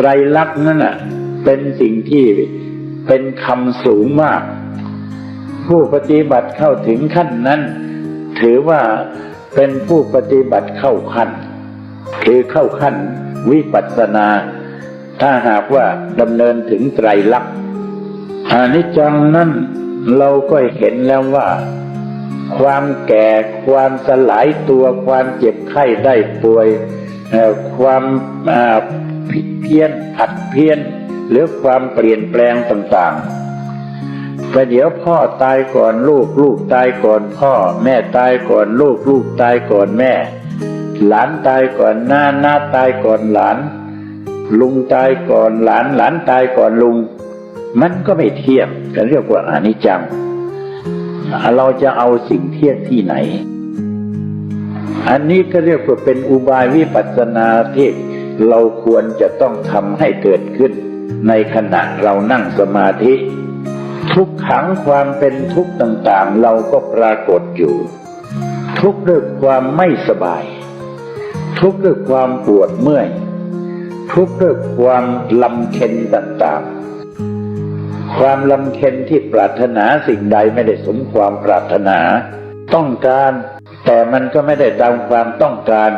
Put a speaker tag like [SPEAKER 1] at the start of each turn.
[SPEAKER 1] ไตรลักษณ์นั่นน่ะ เป็นสิ่งที่เป็นคำสูงมาก ผู้ปฏิบัติเข้าถึงขั้นนั้น ถือว่าเป็นผู้ปฏิบัติเข้าขั้น คือเข้าขั้นวิปัสสนา ถ้าหากว่าดำเนินถึงไตรลักษณ์อานิจจังนั้นเราก็เห็นแล้วว่า ความแก่ความสลายตัวความเจ็บไข้ได้ป่วย ความาผิดเพี้ยนผัดเพี้ยน หรือความเปลี่ยนแปลงต่างๆประเดี๋ยวพ่อตายก่อนลูกลูกตายก่อนพ่อ แม่ตายก่อนลูกลูกตายก่อนแม่ หลานตายก่อนหน้าหน้าตายก่อนหลาน ลุงตายก่อนหลานหลานตายก่อนลุง มันก็ไม่เทียบกันเรียกว่าอนิจจัง เราจะเอาสิ่งเทียบที่ไหน อันนี้ก็เรียกว่าเป็นอุบายวิปัสสนาที่เราควรจะต้องทำให้เกิดขึ้น ในขณะเรานั่งสมาธิ ทุกขังความเป็นทุกข์ต่างๆ เราก็ปรากฏอยู่ ทุกข์ด้วยความไม่สบาย ทุกข์ด้วยความปวดเมื่อย ทุกข์ด้วยความลำเค็นต่างๆ ความลำเค็นที่ปรารถนาสิ่งใดไม่ได้สมความปรารถนา ต้องการ แต่มันก็ไม่ได้ตามความต้องการ